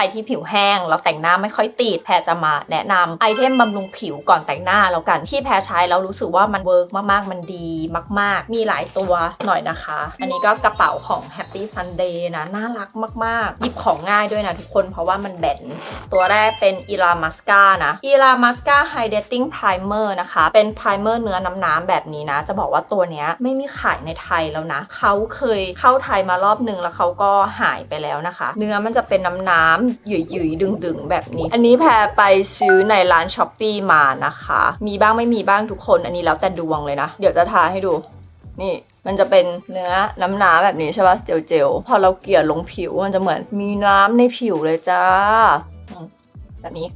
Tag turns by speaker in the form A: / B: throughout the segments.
A: รที่ผิวแห้งแล้วแต่งหน้าไม่ค่อยติดแพรจะมาแนะนำไอเทมบำรุงผิวก่อนแต่งหน้าแล้วกันที่แพรใช้แล้วรู้สึกว่ามันเวิร์กมากๆ มันดีมาก ๆ มีหลายตัวหน่อยนะคะ อันนี้ก็กระเป๋าของ Happy Sunday นะน่ารักมากๆหยิบของง่ายด้วยนะทุกคนเพราะว่ามันแบนตัวแรกเป็น e l a m a s c a นะ e l a m a s c a Hydrating Primer นะคะ เป็น primer เนื้อน้ำๆแบบนี้นะ จะบอกว่าตัวเนี้ยไม่มีขายในไทยแล้วนะ เขาเคยเข้าไทยมารอบนึงแล้วเขาก็หายไปแล้วนะคะ เนื้อมันจะเป็นน้ำๆหยุยๆ ดึงๆ แบบนี้ อันนี้แพรไปซื้อในร้านช้อปปีมานะคะ มีบ้างไม่มีบ้างทุกคน อันนี้แล้วแต่ดวงเลยนะ เดี๋ยวจะทาให้ดู นี่มันจะเป็นเนื้อน้ำน้ำๆแบบนี้ใช่ปะเจลๆพอเราเกลี่ยลงผิวมันจะเหมือนมีน้ำในผิวเลยจ้าแบบนี้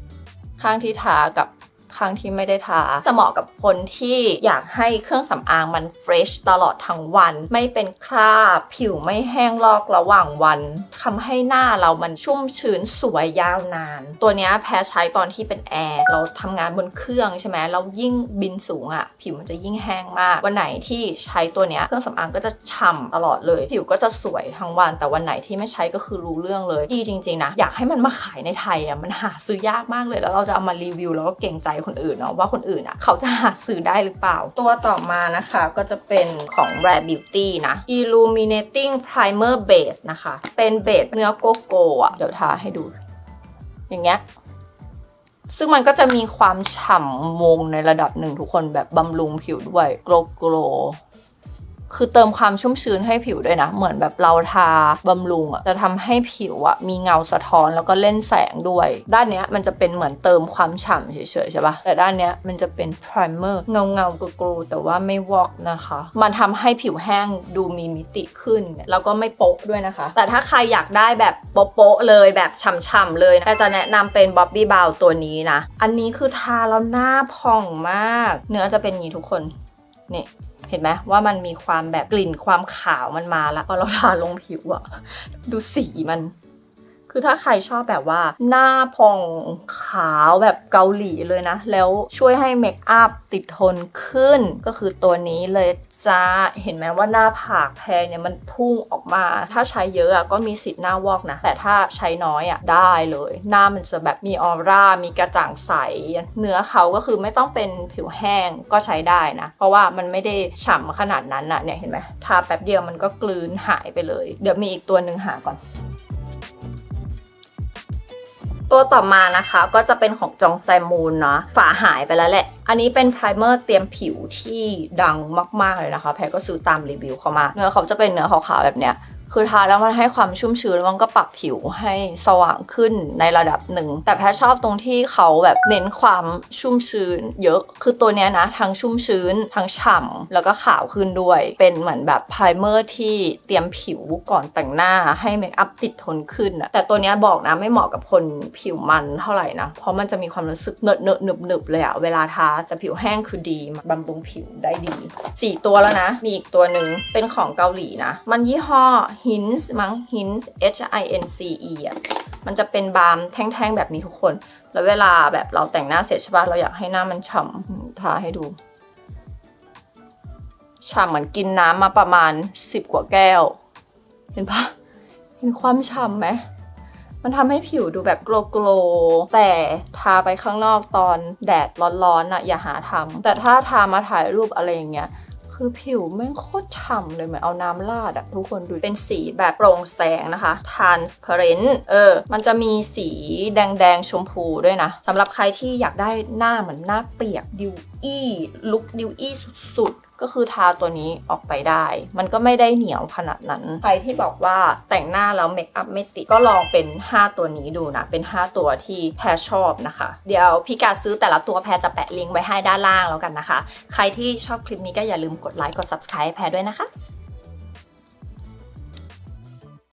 A: ข้างที่ทากับ ข้างที่ไม่ได้ทา จะเหมาะกับคนที่อยากให้เครื่องสำอางมันเฟรชตลอดทั้งวัน ไม่เป็นคราบผิวไม่แห้งลอกระหว่างวันทำให้หน้าเรามันชุ่มชื้นสวยยาวนาน ตัวนี้แพ้ใช้ตอนที่เป็นแอร์เราทำงานบนเครื่องใช่ไหมเรายิ่งบินสูงอะ่ะ ผิวมันจะยิ่งแห้งมาก วันไหนที่ใช้ตัวนี้เครื่องสำอางก็จะฉ่ำตลอดเลย ผิวก็จะสวยทั้งวัน แต่วันไหนที่ไม่ใช้ก็คือรู้เรื่องเลยดีจริง ๆนะอยากให้มันมาขายในไทยอะ่ะมันหาซื้อยากมากเลยแล้วเราจะเอามารีวิวแล้วก็เก่งใจคนอื่นเนาะว่าคนอื่นอะ่ะเขาจะหาซื้อได้หรือเปล่า ตัวต่อมานะคะก็จะเป็นของแบรนด์ Beauty นะ Illuminating Primer Base นะคะ เป็นเบสเนื้อโกโก้อะเดี๋ยวทาให้ดู อย่างเงี้ยซึ่งมันก็จะมีความฉ่ำวงในระดับหนึ่งทุกคนแบบบำรุงผิวด้วยโกลโกล คือเติมความชุ่มชื้นให้ผิวด้วยนะ เหมือนแบบเราทาบำรุงอะจะทำให้ผิวอะมีเงาสะท้อนแล้วก็เล่นแสงด้วย ด้านเนี้ยมันจะเป็นเหมือนเติมความฉ่ำเฉยๆใช่ปะแต่ด้านเนี้ยมันจะเป็น primer เงาเงาๆกรูแต่ว่าไม่วอกนะคะ มันทำให้ผิวแห้งดูมีมิติขึ้น แล้วก็ไม่โป๊ะด้วยนะคะ แต่ถ้าใครอยากได้แบบโป๊ะๆเลยแบบฉ่ำๆเลยนะจะแนะนำเป็น Bobbi Brown ตัวนี้นะ อันนี้คือทาแล้วหน้าผ่องมาก เนื้อจะเป็นอย่างนี้ทุกคนนี่ เห็นไหมว่ามันมีความแบบกลิ่นความขาวมันมาแล้วพอเราทาลงผิวอะดูสีมัน คือถ้าใครชอบแบบว่า หน้าพองขาวแบบเกาหลีเลยนะ แล้วช่วยให้เมคอัพติดทนขึ้นก็คือตัวนี้เลยจ้าเห็นไหมว่าหน้าผากแพงเนี่ยมันพุ่งออกมา ถ้าใช้เยอะอะก็มีสิทธิ์หน้าวอกนะ แต่ถ้าใช้น้อยอะได้เลย หน้ามันจะแบบมีออร่า มีกระจ่างใส เนื้อเขาก็คือไม่ต้องเป็นผิวแห้งก็ใช้ได้นะ เพราะว่ามันไม่ได้ฉ่ำขนาดนั้นอะเนี่ยเห็นไหมทาแป๊บเดียวมันก็กลืนหายไปเลย เดี๋ยวมีอีกตัวหนึ่งหาก่อน ตัวต่อมานะคะก็จะเป็นของจองไซมูนนะฝาหายไปแล้วแหละ อันนี้เป็นไพรเมอร์เตรียมผิวที่ดังมาก ๆ เลยนะคะ แพรก็ซื้อตามรีวิวเขามา เนื้อเขาจะเป็นเนื้อขาวๆแบบเนี้ย คือทาแล้วมันให้ความชุ่มชื้นแล้วมันก็ปรับผิวให้สว่างขึ้นในระดับหนึ่ง แต่แพรชอบตรงที่เขาแบบเน้นความชุ่มชื้น เยอะ คือตัวเนี้ยนะทั้งชุ่มชื้น ทั้งฉ่ำแล้วก็ขาวขึ้นด้วย เป็นเหมือนแบบไพรเมอร์ที่เตรียมผิวก่อนแต่งหน้าให้เมคอัพติดทนขึ้นอะแต่ตัวเนี้ยบอกนะไม่เหมาะกับคนผิวมันเท่าไหร่นะ เพราะมันจะมีความรู้สึกเนอะเนอะหนึบหนึบเลยอะเวลาทาแต่ผิวแห้งคือดีบำรุงผิวได้ดีสี่ตัวแล้วนะ มีอีกตัวหนึ่งเป็นของเกาหลีนะ มันยี่ห้อ Hince มั้ง Hince H I N C E อะมันจะเป็นบาล์มแท่งๆแบบนี้ทุกคน แล้วเวลาแบบเราแต่งหน้าเสร็จใช่ปะเราอยากให้หน้ามันฉ่ำทาให้ดูฉ่ำเหมือนกินน้ำมาประมาณ 10 กว่าแก้ว เห็นปะเห็นความฉ่ำไหมมันทำให้ผิวดูแบบโกลโกลแต่ทาไปข้างนอกตอนแดดร้อนๆน่ะอย่าหาทำแต่ถ้าทามาถ่ายรูปอะไรอย่างเงี้ย คือผิวแม่งโคตรฉ่ำเลยเหมือนเอาน้ำราดอะทุกคนดู เป็นสีแบบโปร่งแสงนะคะ transparent เออ มันจะมีสีแดงๆ ชมพูด้วยนะสำหรับใครที่อยากได้หน้าเหมือนหน้าเปียกดิวอี้ลุคดิวอี้สุดๆ ก็คือทาตัวนี้ออกไปได้ มันก็ไม่ได้เหนียวขนาดนั้น ใครที่บอกว่าแต่งหน้าแล้วเมคอัพไม่ติดก็ลองเป็น 5 ตัวนี้ดูนะ เป็น 5 ตัวที่แพรชอบนะคะ เดี๋ยวพี่กาซื้อแต่ละตัวแพรจะแปะลิงก์ไว้ให้ด้านล่างแล้วกันนะคะ ใครที่ชอบคลิปนี้ก็อย่าลืมกดไลค์กด subscribe แพรด้วยนะคะ